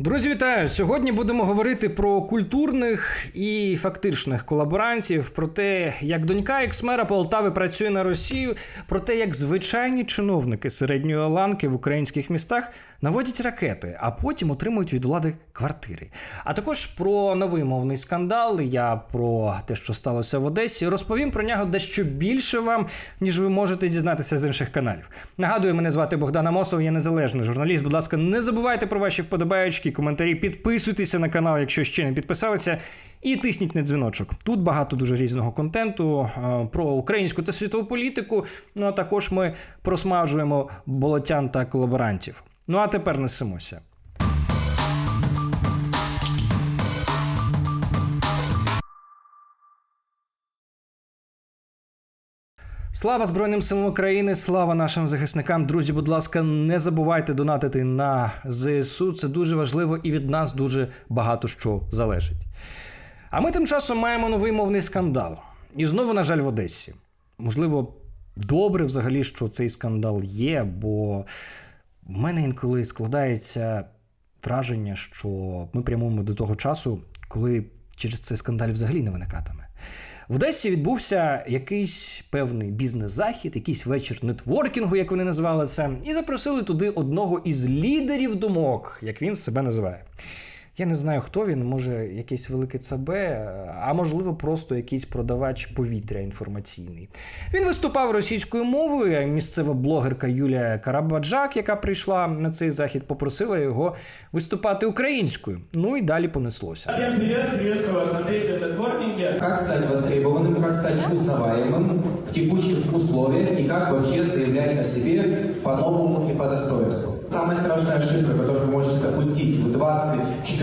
Друзі, вітаю! Сьогодні будемо говорити про культурних і фактичних колаборантів, про те, як донька екс-мера Полтави працює на Росію, про те, як звичайні чиновники середньої ланки в українських містах наводять ракети, а потім отримують від влади квартири. А також про новий мовний скандал. Я про те, що сталося в Одесі, розповім про нього дещо більше вам, ніж ви можете дізнатися з інших каналів. Нагадую, мене звати Богдан Амосов, я незалежний журналіст. Будь ласка, не забувайте про ваші вподобаючки, коментарі, підписуйтеся на канал, якщо ще не підписалися. І тисніть на дзвіночок. Тут багато дуже різного контенту е, про українську та світову політику. Ну а також ми просмажуємо болотян та колаборантів. Ну а тепер несемося. Слава Збройним силам України, слава нашим захисникам. Друзі, будь ласка, не забувайте донатити на ЗСУ. Це дуже важливо і від нас дуже багато що залежить. А ми тим часом маємо новий мовний скандал. І знову, на жаль, в Одесі. Можливо, добре взагалі, що цей скандал є, бо в мене інколи складається враження, що ми прямуємо до того часу, коли через цей скандаль взагалі не виникатиме. В Одесі відбувся якийсь певний бізнес-захід, якийсь вечір нетворкінгу, як вони назвали це, і запросили туди одного із лідерів думок, як він себе називає. Я не знаю, хто він, може, якийсь великий ЦБ, а можливо, просто якийсь продавач повітря інформаційний. Він виступав російською мовою. а Місцева блогерка Юлія Карабаджак, яка прийшла на цей захід, попросила його виступати українською. Ну і далі понеслося. Всем привет, приветствую вас на третьем нетворкинге. Как стать востребованным, как стать узнаваемым в текущих условиях и как вообще заявлять о себе по-новому и по достоинству. Самая страшная ошибка, которую вы можете допустить в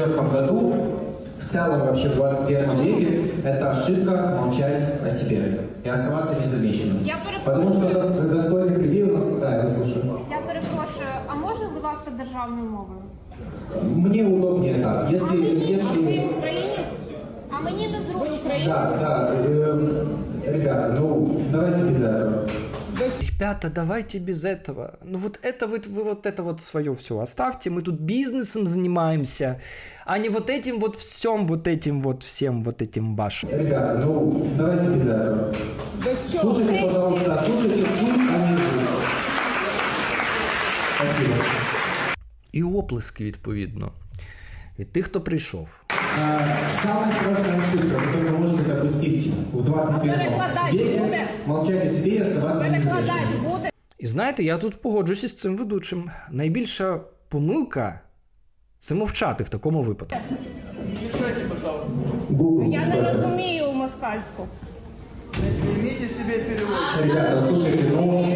2024 году, в целом вообще в 21 веке, это ошибка молчать о себе и оставаться незамеченным. Я Потому что перепрошую, дос- достойных людей у нас, да, я слушаю. я перепрошую, а можна, будь ласка, державною мовою? Мне удобнее так. А Если, мені, а ти если, українець? А мені не зручно. да, да, эм, ребята, ну, давайте без этого. Ребята, давайте без этого. Ну вот это вот вы вот это вот свое все оставьте. Мы тут бизнесом занимаемся, а не вот этим вот всем, вот этим вот всем вот этим вашим. Ребята, ну, давайте без этого. Слушайте, пожалуйста, слушайте суть, а не звук. Спасибо. І оплески відповідно від тих, хто прийшов. Самая страшная ошибка, которую вы можете допустить в 21 Перекладать веке, молчать о себе и оставаться буде? І знаєте, я тут погоджуюся з цим ведучим. Найбільша помилка це мовчати в такому випадку. Google. Я не розумію москальську. Ребята, слушайте, ну,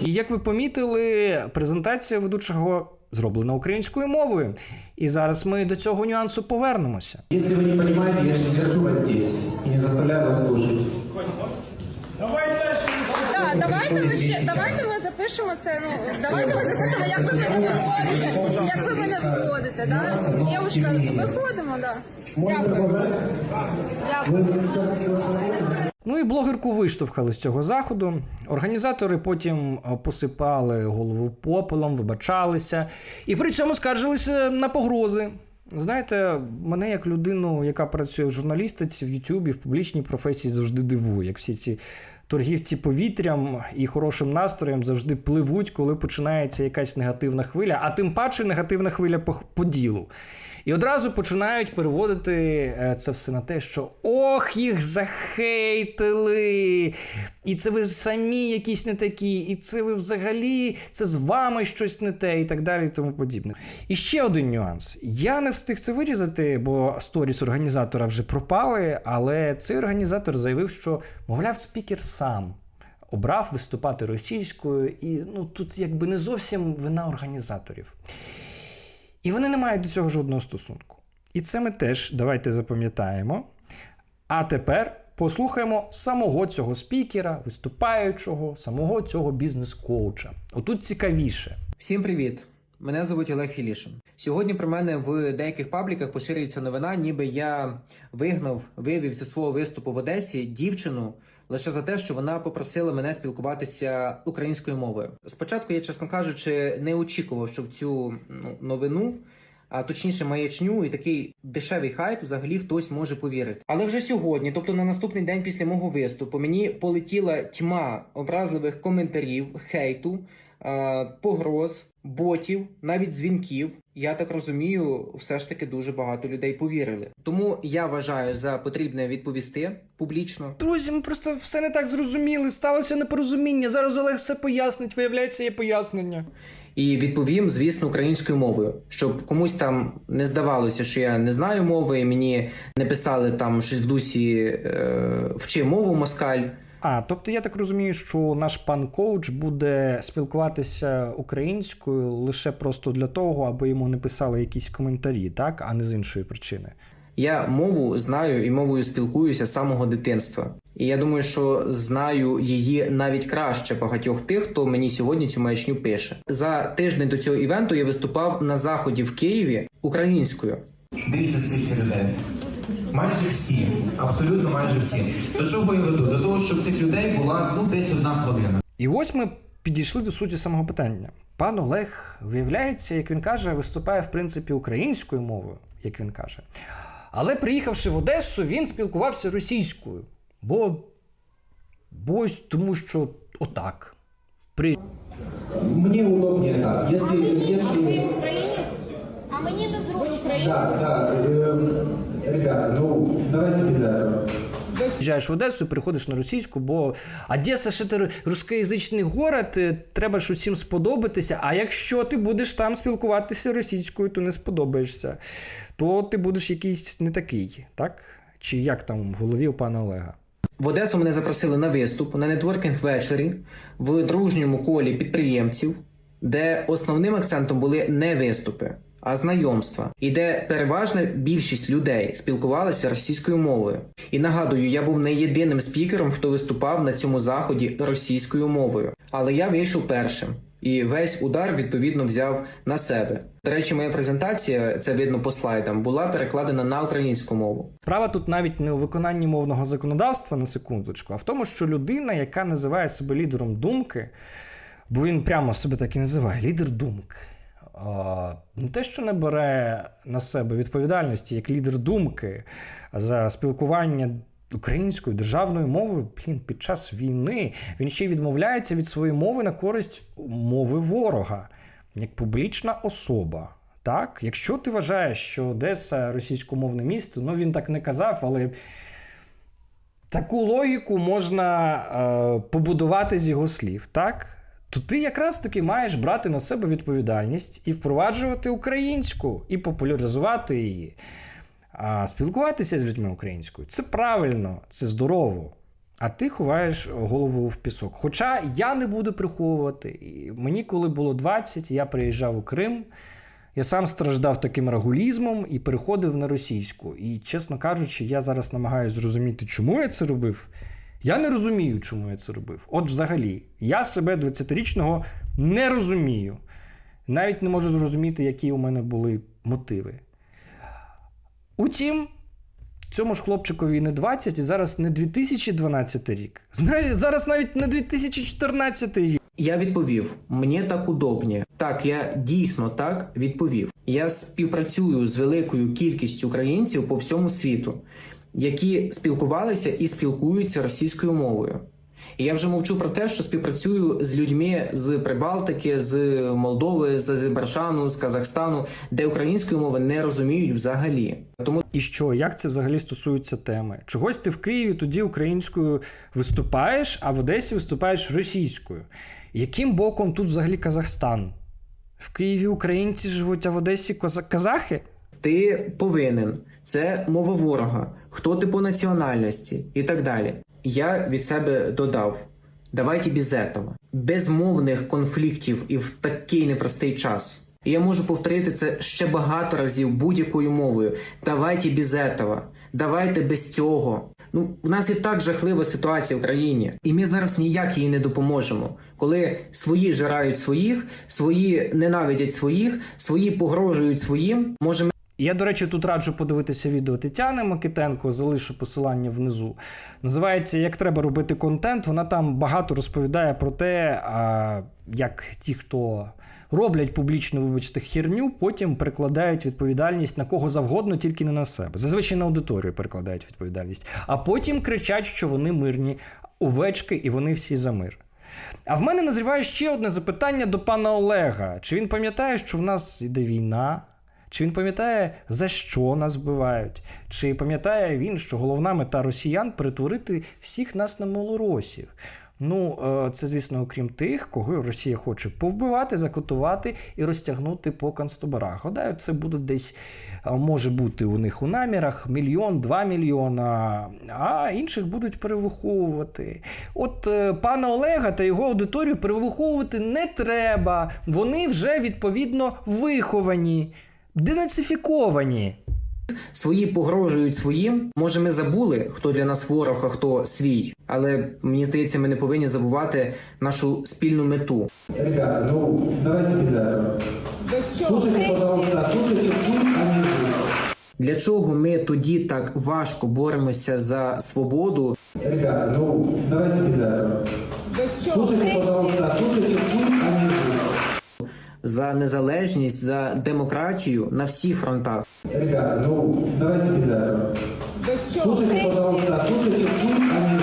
І як ви помітили, презентація ведучого зроблена українською мовою. І зараз ми до цього нюансу повернемося. если вы не понимаете, я же не держу вас здесь и не заставляю вас. Давай давайте ми ще давайте ми запишемо це. Ну давайте ми запишемо, як ви мене виводите. Як ви мене виводите, да? Дівчинка, виходимо, да. Дякую. Дякую. Ну і блогерку виштовхали з цього заходу. Організатори потім е, посипали голову попелом, вибачалися і при цьому скаржилися на погрози. Знаєте, мене як людину, яка працює в журналістиці, в Ютубі, в публічній професії, завжди дивує, як всі ці торгівці повітрям і хорошим настроєм завжди пливуть, коли починається якась негативна хвиля, а тим паче негативна хвиля по, по ділу. І одразу починають переводити е, це все на те, що ох, їх захейтили. І це ви самі якісь не такі, і це ви взагалі, це з вами щось не те, і так далі, і тому подібне. І ще один нюанс. Я не встиг це вирізати, бо сторіс організатора вже пропали, але цей організатор заявив, що, мовляв, спікер сам. Обрав виступати російською, і ну тут якби не зовсім вина організаторів. І вони не мають до цього жодного стосунку. І це ми теж давайте запам'ятаємо. А тепер послухаємо самого цього спікера, виступаючого, самого цього бізнес-коуча. Отут цікавіше. Всім привіт! Мене звуть Олег Філішин. Сьогодні про мене в деяких пабліках поширюється новина, ніби я вигнав, вивів зі свого виступу в Одесі дівчину лише за те, що вона попросила мене спілкуватися українською мовою. Спочатку я, чесно кажучи, не очікував, що в цю ну, новину а точніше маячню і такий дешевий хайп взагалі хтось може повірити. Але вже сьогодні, тобто на наступний день після мого виступу, мені полетіла тьма образливих коментарів, хейту, погроз, ботів, навіть дзвінків. Я так розумію, все ж таки дуже багато людей повірили. Тому я вважаю за потрібне відповісти публічно. Друзі, ми просто все не так зрозуміли. Сталося непорозуміння. Зараз Олег все пояснить. Виявляється, є пояснення. І відповім, звісно, українською мовою, щоб комусь там не здавалося, що я не знаю мови, і мені не писали там щось в дусі е, вчи мову москаль. А, тобто я так розумію, що наш пан коуч буде спілкуватися українською лише просто для того, аби йому не писали якісь коментарі, так, а не з іншої причини. Я мову знаю і мовою спілкуюся з самого дитинства. І я думаю, що знаю її навіть краще багатьох тих, хто мені сьогодні цю маячню пише. За тиждень до цього івенту я виступав на заході в Києві українською. Дивіться, скільки людей. Майже всі, абсолютно майже всі. До чого я веду? До того, щоб цих людей була ну десь одна хвилина. І ось ми підійшли до суті самого питання. Пан Олег, виявляється, як він каже, виступає в принципі українською мовою, як він каже. Але приїхавши в Одесу, він спілкувався російською. Бо, бо ось тому, що отак. При... Мне удобнее так. Если, если... А мені не зручно. Да, да, э, ребята, ну давайте без этого. Приїжджаєш в Одесу і переходиш на російську, бо Одеса ще ти рускоязичний город, е, треба ж усім сподобатися. А якщо ти будеш там спілкуватися російською, то не сподобаєшся, то ти будеш якийсь не такий, так? Чи як там в голові у пана Олега? В Одесу мене запросили на виступ на нетворкінг вечорі в дружньому колі підприємців, де основним акцентом були не виступи, а знайомства, і де переважна більшість людей спілкувалися російською мовою. І нагадую, я був не єдиним спікером, хто виступав на цьому заході російською мовою. Але я вийшов першим. І весь удар відповідно взяв на себе. До речі, моя презентація, це видно по слайдам, була перекладена на українську мову. Справа тут навіть не у виконанні мовного законодавства на секундочку, а в тому, що людина, яка називає себе лідером думки, бо він прямо себе так і називає лідер думки. Не те, що не бере на себе відповідальності як лідер думки за спілкування українською державною мовою, блін, під час війни він ще й відмовляється від своєї мови на користь мови ворога як публічна особа. Так, якщо ти вважаєш, що Одеса російськомовне місце, ну він так не казав, але таку логіку можна е, побудувати з його слів, так? То ти якраз таки маєш брати на себе відповідальність і впроваджувати українську, і популяризувати її. А спілкуватися з людьми українською це правильно, це здорово. А ти ховаєш голову в пісок. Хоча я не буду приховувати. Мені, коли було 20, я приїжджав у Крим. Я сам страждав таким рагулізмом і переходив на російську. І, чесно кажучи, я зараз намагаюся зрозуміти, чому я це робив. Я не розумію, чому я це робив. От взагалі, я себе 20-річного не розумію. Навіть не можу зрозуміти, які у мене були мотиви. Утім, цьому ж хлопчикові не 20, і зараз не 2012 рік. Зараз навіть не 2014 рік. Я відповів: мені так удобні. Так, я дійсно так відповів. Я співпрацюю з великою кількістю українців по всьому світу, які спілкувалися і спілкуються російською мовою. І я вже мовчу про те, що співпрацюю з людьми з Прибалтики, з Молдови, з Азербайджану, з Казахстану, де української мови не розуміють взагалі. Тому І що, як це взагалі стосується теми? Чогось ти в Києві тоді українською виступаєш, а в Одесі виступаєш російською. Яким боком тут взагалі Казахстан? В Києві українці живуть, а в Одесі казахи? ти повинен, це мова ворога, хто ти по національності і так далі. Я від себе додав: давайте без этого. без мовних конфліктів і в такий непростий час. І я можу повторити це ще багато разів будь-якою мовою. Давайте без этого. Давайте без цього. Ну, в нас і так жахлива ситуація в країні, і ми зараз ніяк їй не допоможемо. Коли свої жирають своїх, свої ненавидять своїх, свої погрожують своїм. Може, Я, до речі, тут раджу подивитися відео Тетяни Микитенко, залишу посилання внизу. Називається Як треба робити контент. Вона там багато розповідає про те, як ті, хто роблять публічну, вибачте, херню, потім перекладають відповідальність на кого завгодно, тільки не на себе. Зазвичай на аудиторію перекладають відповідальність. А потім кричать, що вони мирні овечки і вони всі за мир. А в мене назріває ще одне запитання до пана Олега. Чи він пам'ятає, що в нас іде війна? Чи він пам'ятає, за що нас вбивають? Чи пам'ятає він, що головна мета росіян перетворити всіх нас на малоросів? Ну, е, це, звісно, окрім тих, кого Росія хоче повбивати, закотувати і розтягнути по концтаборах. Гадаю, це буде десь, е, може бути у них у намірах мільйон, два мільйона, а інших будуть перевиховувати. От е, пана Олега та його аудиторію перевиховувати не треба. Вони вже відповідно виховані, денацифіковані. Свої погрожують своїм. Може, ми забули, хто для нас ворог, а хто свій. Але мені здається, ми не повинні забувати нашу спільну мету. Ребята, ну давайте без этого. Слушайте, пожалуйста, слушайте суть, а не. Для чого ми тоді так важко боремося за свободу? Ребята, ну давайте без этого. Слушайте, пожалуйста, слушайте суть, а не звук. За незалежність, за демократію на всіх фронтах. Ребята, ну давайте без этого. Слушайте, пожалуйста, слушайте суть, а не.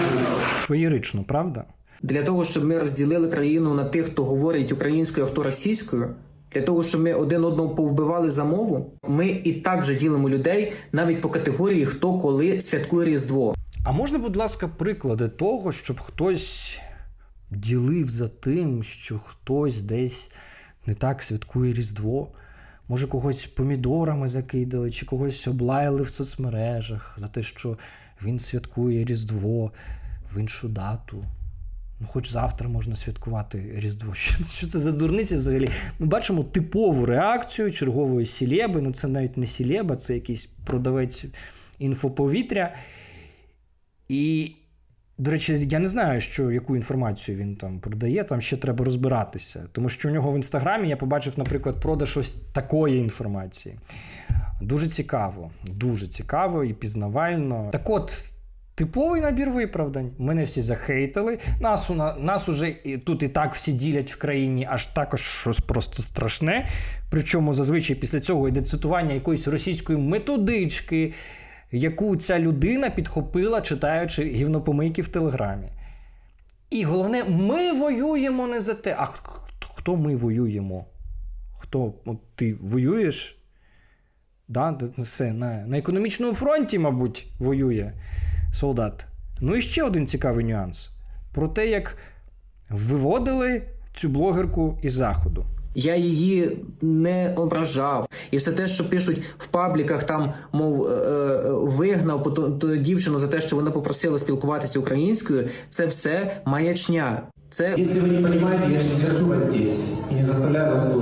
Феєрично, правда? Для того, щоб ми розділили країну на тих, хто говорить українською, а хто російською. Для того, щоб ми один одного повбивали за мову, ми і так вже ділимо людей навіть по категорії, хто коли святкує Різдво. А можна, будь ласка, приклади того, щоб хтось ділив за тим, що хтось десь не так святкує Різдво? Може, когось помідорами закидали, чи когось облаяли в соцмережах за те, що він святкує Різдво в іншу дату. Ну, хоч завтра можна святкувати Різдво. Що, що це за дурниці взагалі? Ми бачимо типову реакцію чергової сілеби. Ну, це навіть не сілеба, це якийсь продавець інфоповітря. І, до речі, я не знаю, що, яку інформацію він там продає, там ще треба розбиратися. Тому що у нього в інстаграмі я побачив, наприклад, продаж ось такої інформації. Дуже цікаво, дуже цікаво і пізнавально. Так от. Типовий набір виправдань. Мене всі захейтили. Нас, у, на- нас уже і, тут і так всі ділять в країні, аж також щось просто страшне. Причому зазвичай після цього йде цитування якоїсь російської методички, яку ця людина підхопила, читаючи гівнопомийки в Телеграмі. І головне, ми воюємо не за те. А хто ми воюємо? Хто От ти воюєш? Да, все, на, на економічному фронті, мабуть, воює солдат. Ну і ще один цікавий нюанс: про те, як виводили цю блогерку із заходу. Я її не ображав. І все те, що пишуть в пабліках, там, мов, е, е, вигнав ту дівчину за те, що вона попросила спілкуватися українською, це все маячня. Це Если вы не понимаете, я же не держу вас здесь и не заставляю вас.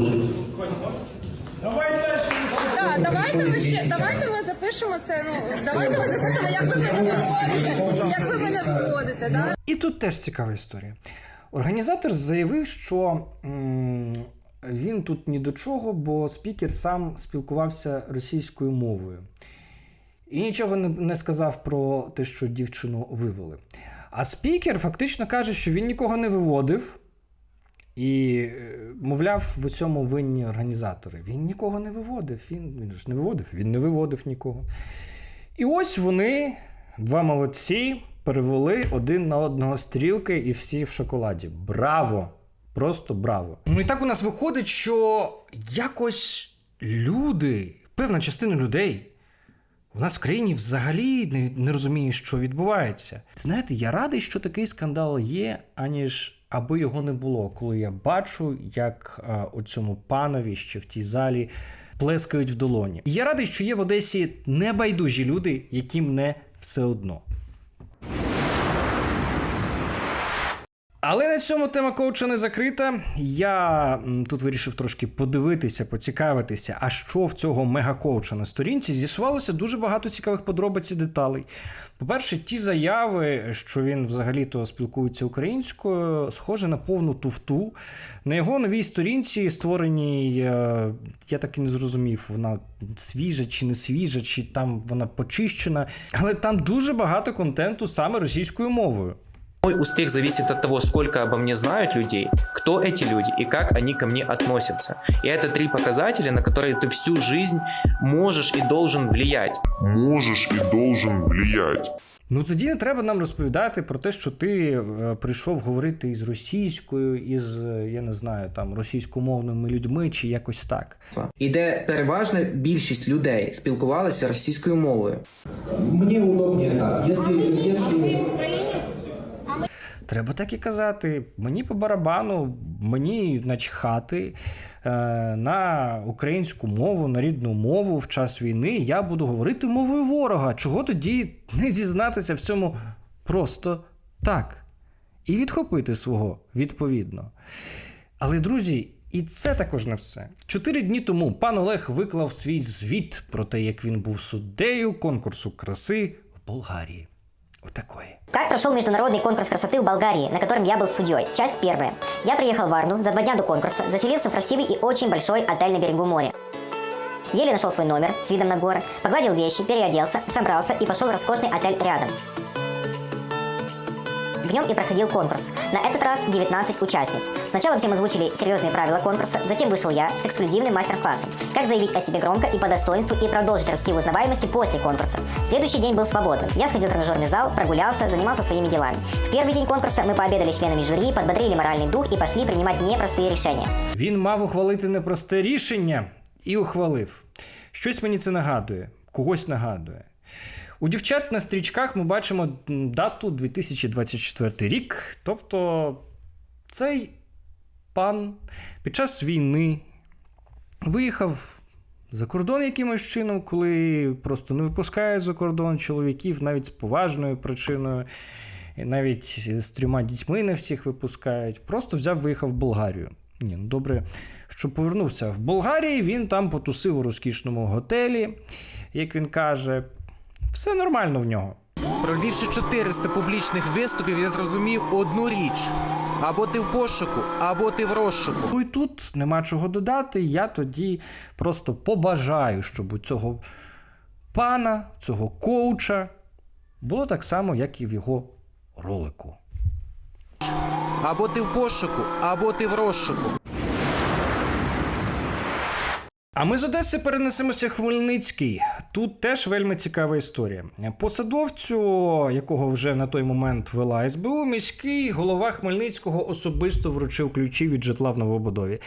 Давай давайте ми ще давайте ми запишемо це. Ну давайте ми запишемо, як ви мене виводите, як ви мене виводите, да? І тут теж цікава історія. Організатор заявив, що м, він тут ні до чого, бо спікер сам спілкувався російською мовою. І нічого не, сказав про те, що дівчину вивели. А спікер фактично каже, що він нікого не виводив. І, е, мовляв, в усьому винні організатори. Він нікого не виводив. Він, він ж не виводив, він не виводив нікого. І ось вони, два молодці, перевели один на одного стрілки і всі в шоколаді. Браво! Просто браво! Ну і так у нас виходить, що якось люди, певна частина людей. У нас в країні взагалі не, не розуміє, що відбувається. Знаєте, я радий, що такий скандал є, аніж аби його не було, коли я бачу, як а, у цьому панові ще в тій залі плескають в долоні. І я радий, що є в Одесі небайдужі люди, яким не все одно. Але на цьому тема коуча не закрита. Я тут вирішив трошки подивитися, поцікавитися, а що в цього мегакоуча на сторінці з'ясувалося дуже багато цікавих подробиць і деталей. По-перше, ті заяви, що він взагалі-то спілкується українською, схоже на повну туфту. На його новій сторінці створеній, е, я так і не зрозумів, вона свіжа чи не свіжа, чи там вона почищена. Але там дуже багато контенту саме російською мовою. Мой успех зависит от того, сколько обо мне знают людей, кто эти люди и как они ко мне относятся. И это три показателя, на которые ты всю жизнь можешь и должен влиять. можешь и должен влиять. Ну тоді не треба нам розповідати про те, що ти е, прийшов говорити із російською, із е, я не знаю, там російськомовними людьми чи якось так. І де переважна більшість людей спілкувалися російською мовою. Мне удобнее так. Если, если Треба так і казати. Мені по барабану, мені начхати е, на українську мову, на рідну мову в час війни. Я буду говорити мовою ворога. Чого тоді не зізнатися в цьому просто так? І відхопити свого відповідно. Але, друзі, і це також не все. Чотири дні тому пан Олег виклав свій звіт про те, як він був суддею конкурсу краси в Болгарії. Отакої. Как прошел международный конкурс красоты в Болгарии, на котором я был судьей? Часть первая. Я приехал в Варну за два дня до конкурса, заселился в красивый и очень большой отель на берегу моря. Еле нашел свой номер с видом на горы, погладил вещи, переоделся, собрался и пошел в роскошный отель рядом. В нем и проходил конкурс. На этот раз 19 участниц. Сначала всем озвучили серьезные правила конкурса, затем вышел я с эксклюзивным мастер-классом. Как заявить о себе громко и по достоинству и продолжить расти в узнаваемости после конкурса. Следующий день был свободным. Я сходил в тренажерный зал, прогулялся, занимался своими делами. В первый день конкурса мы пообедали с членами жюри, подбодрили моральный дух и пошли принимать непростые решения. Він мав ухвалити непросте рішення і ухвалив. Щось мені це нагадує, когось нагадує. У дівчат на стрічках ми бачимо дату 2024 рік. Тобто цей пан під час війни виїхав за кордон якимось чином, коли просто не випускають за кордон чоловіків навіть з поважною причиною. Навіть з трьома дітьми не всіх випускають. Просто взяв, виїхав в Болгарію. Ні, ну добре, що повернувся в Болгарії, він там потусив у розкішному готелі, як він каже. Все нормально в нього. Провівши 400 публічних виступів, я зрозумів одну річ: або ти в пошуку, або ти в розшуку. Ну і тут нема чого додати. Я тоді просто побажаю, щоб у цього пана, цього коуча було так само, як і в його ролику. Або ти в пошуку, або ти в розшуку. А ми з Одеси перенесемося Хмельницький. Тут теж вельми цікава історія. Посадовцю, якого вже на той момент вела СБУ, міський голова Хмельницького особисто вручив ключі від житла в новобудові.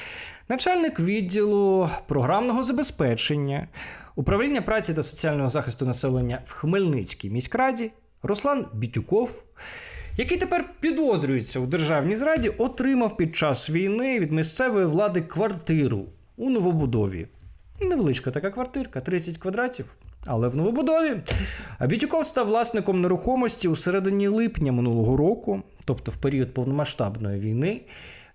Начальник відділу програмного забезпечення, управління праці та соціального захисту населення в Хмельницькій міськраді Руслан Бітюков. Який тепер підозрюється у державній зраді, отримав під час війни від місцевої влади квартиру у новобудові. Невеличка така квартирка, 30 квадратів, але в новобудові. А Бітюков став власником нерухомості у середині липня минулого року, тобто в період повномасштабної війни,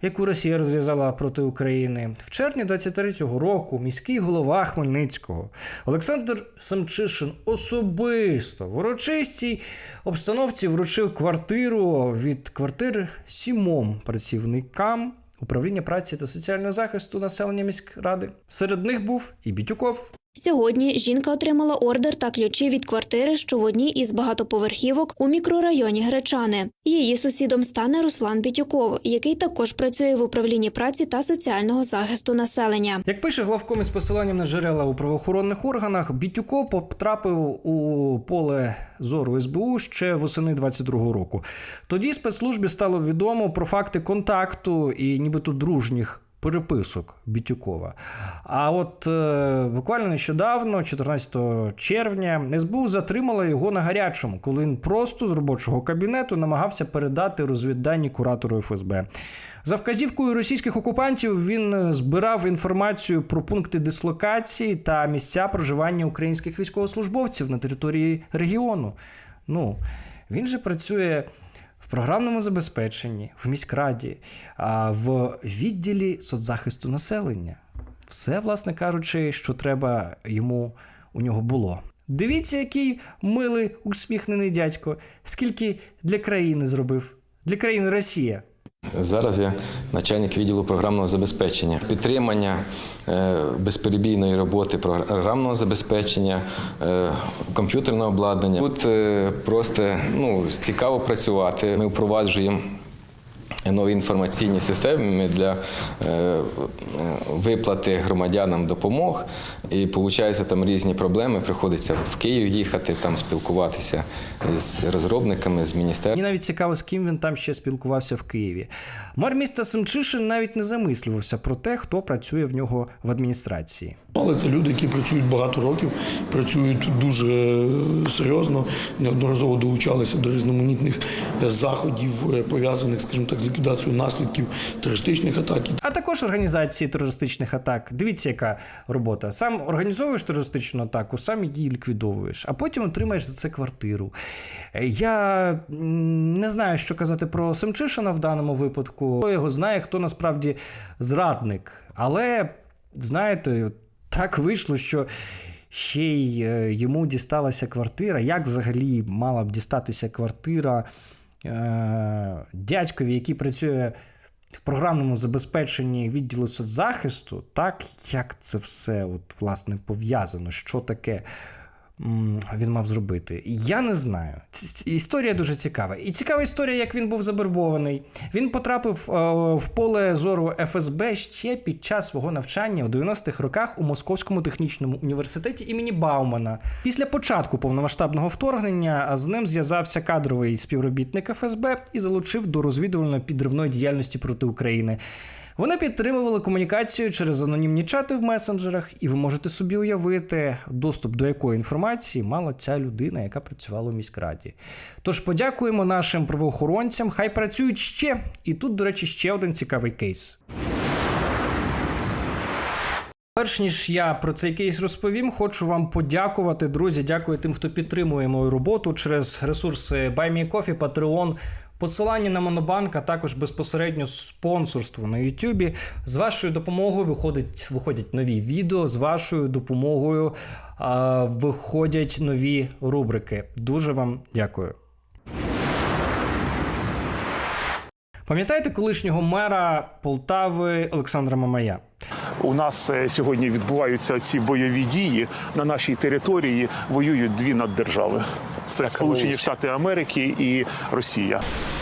яку Росія розв'язала проти України. В червні 23-го року міський голова Хмельницького Олександр Самчишин особисто в урочистій обстановці вручив квартиру від квартир сімом працівникам управління праці та соціального захисту населення міськради. Серед них був і Бітюков. Сьогодні жінка отримала ордер та ключі від квартири, що в одній із багатоповерхівок у мікрорайоні Гречани. Її сусідом стане Руслан Бітюков, який також працює в управлінні праці та соціального захисту населення. Як пише главком із посиланням на джерела у правоохоронних органах, Бітюков потрапив у поле зору СБУ ще восени 22-го року. Тоді спецслужбі стало відомо про факти контакту і нібито дружніх. Переписок Бітюкова. А от е, буквально нещодавно, 14 червня, СБУ затримала його на гарячому, коли він просто з робочого кабінету намагався передати розвіддані куратору ФСБ. За вказівкою російських окупантів він е, збирав інформацію про пункти дислокації та місця проживання українських військовослужбовців на території регіону. Ну, він же працює в програмному забезпеченні, в міськраді, в відділі соцзахисту населення. Все, власне кажучи, що треба йому у нього було. Дивіться, який милий усміхнений дядько, скільки для країни зробив, для країни Росія. Зараз я начальник відділу програмного забезпечення. Підтримання е, безперебійної роботи програмного забезпечення, е, комп'ютерного обладнання. Тут е, просто ну, цікаво працювати. Ми впроваджуємо нові інформаційні системи для е, виплати громадянам допомог. І виходить, там різні проблеми. Приходиться в Київ їхати, там спілкуватися з розробниками, з міністерством. Мені навіть цікаво, з ким він там ще спілкувався в Києві. Мер міста Семчишин навіть не замислювався про те, хто працює в нього в адміністрації. Але це люди, які працюють багато років, працюють дуже серйозно, неодноразово долучалися до різноманітних е, заходів, е, пов'язаних, скажімо так, з ліквідацією наслідків терористичних атак. А також організації терористичних атак. Дивіться, яка робота. Сам організовуєш терористичну атаку, сам її ліквідовуєш, а потім отримаєш за це квартиру. Е, Я не знаю, що казати про Семчишина в даному випадку. Хто його знає, хто насправді зрадник. Але знаєте, так вийшло, що. Ще й е, йому дісталася квартира. Як взагалі мала б дістатися квартира е, дядькові, який працює в програмному забезпеченні відділу соцзахисту, так як це все от, власне пов'язано, що таке він мав зробити. Я не знаю. Історія дуже цікава. І цікава історія, як він був завербований. Він потрапив е, в поле зору ФСБ ще під час свого навчання у 90-х роках у Московському технічному університеті імені Баумана. Після початку повномасштабного вторгнення з ним зв'язався кадровий співробітник ФСБ і залучив до розвідувально-підривної діяльності проти України. Вони підтримували комунікацію через анонімні чати в месенджерах, і ви можете собі уявити, доступ до якої інформації мала ця людина, яка працювала у міськраді. Тож подякуємо нашим правоохоронцям, хай працюють ще. І тут, до речі, ще один цікавий кейс. Перш ніж я про цей кейс розповім, хочу вам подякувати, друзі. Дякую тим, хто підтримує мою роботу через ресурси BuyMeCoffee, Patreon, посилання на Монобанк, а також безпосередньо спонсорство на YouTube. З вашою допомогою виходить, виходять нові відео. З вашою допомогою виходять нові рубрики. Дуже вам дякую. Пам'ятаєте колишнього мера Полтави Олександра Мамая? У нас е, сьогодні відбуваються ці бойові дії на нашій території. Воюють дві наддержави. Це Сполучені Штати Америки і Росія.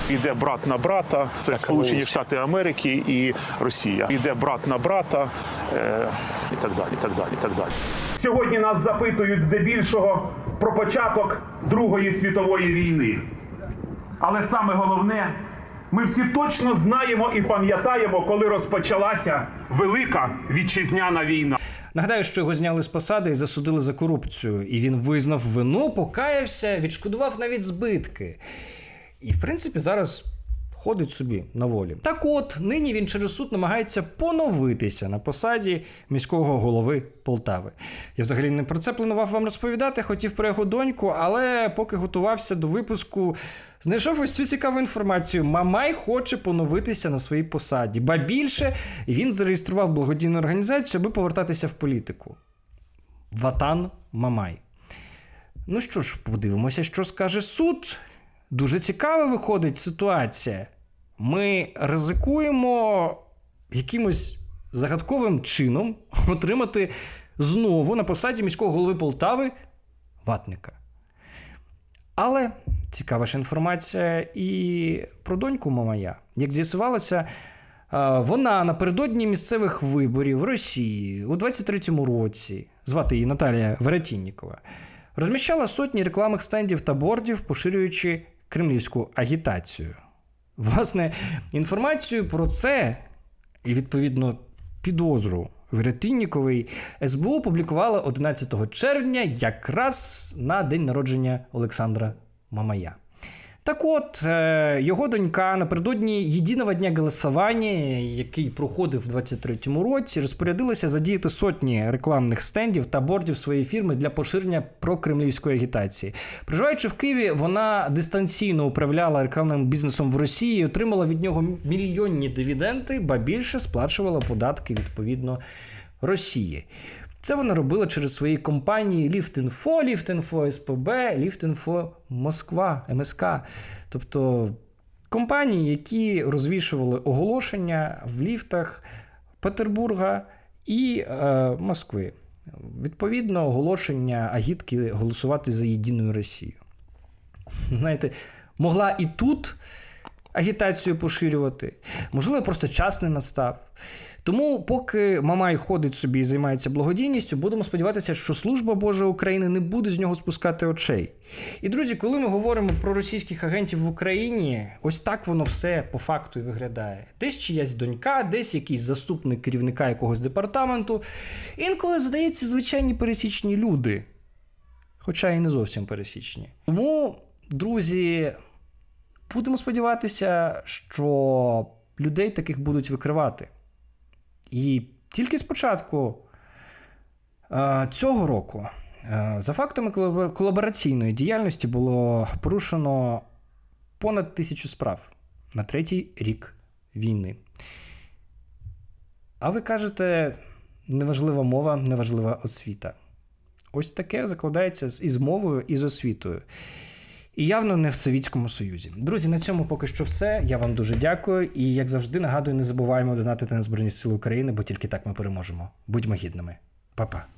Іде брат на брата. Це Сполучені Штати Америки і Росія. Іде брат на брата е, і так далі. І так далі. І так далі. Сьогодні нас запитують здебільшого про початок Другої світової війни. Але саме головне, ми всі точно знаємо і пам'ятаємо, коли розпочалася Велика вітчизняна війна. Нагадаю, що його зняли з посади і засудили за корупцію. І він визнав вину, покаявся, відшкодував навіть збитки. І, в принципі, зараз ходить собі на волі. Так от, нині він через суд намагається поновитися на посаді міського голови Полтави. Я взагалі не про це планував вам розповідати, хотів про його доньку, але поки готувався до випуску, знайшов ось цю цікаву інформацію. Мамай хоче поновитися на своїй посаді. Ба більше він зареєстрував благодійну організацію, аби повертатися в політику. Ватан Мамай. Ну що ж, подивимося, що скаже суд. Дуже цікава виходить ситуація. Ми ризикуємо якимось загадковим чином отримати знову на посаді міського голови Полтави ватника. Але цікава ж інформація і про доньку Мамая. Як з'ясувалося, вона напередодні місцевих виборів в Росії у 23-му році, звати її Наталія Веретіннікова, розміщала сотні рекламних стендів та бордів, поширюючи кремлівську агітацію. Власне, інформацію про це і, відповідно, підозру Веретинніковий СБУ публікувала 11 червня, якраз на день народження Олександра Мамая. Так от, е, його донька напередодні єдиного дня голосування, який проходив в 23-му році, розпорядилася задіяти сотні рекламних стендів та бордів своєї фірми для поширення прокремлівської агітації. Проживаючи в Києві, вона дистанційно управляла рекламним бізнесом в Росії, і отримала від нього мільйонні дивіденди, ба більше сплачувала податки відповідно Росії. Це вона робила через свої компанії Ліфтінфо, Ліфтінфо СПБ, Ліфтінфо Москва, МСК. Тобто компанії, які розвішували оголошення в ліфтах Петербурга і е, Москви. Відповідно, оголошення агітки голосувати за єдину Росію. Знаєте, могла і тут агітацію поширювати, можливо, просто час не настав. Тому, поки Мамай ходить собі і займається благодійністю, будемо сподіватися, що служба Божа України не буде з нього спускати очей. І друзі, коли ми говоримо про російських агентів в Україні, ось так воно все по факту і виглядає. Десь чиясь донька, десь якийсь заступник керівника якогось департаменту. Інколи здається, звичайні пересічні люди, хоча і не зовсім пересічні. Тому, друзі, будемо сподіватися, що людей таких будуть викривати. І тільки спочатку е, цього року, е, за фактами колабораційної діяльності, було порушено понад тисячу справ на третій рік війни. А ви кажете, неважлива мова, неважлива освіта. Ось таке закладається з- і з мовою, і з освітою. І явно не в Совітському Союзі. Друзі, на цьому поки що все. Я вам дуже дякую. І як завжди нагадую, не забуваємо донатити на Збройні Сили України, бо тільки так ми переможемо. Будьмо гідними. Па-па.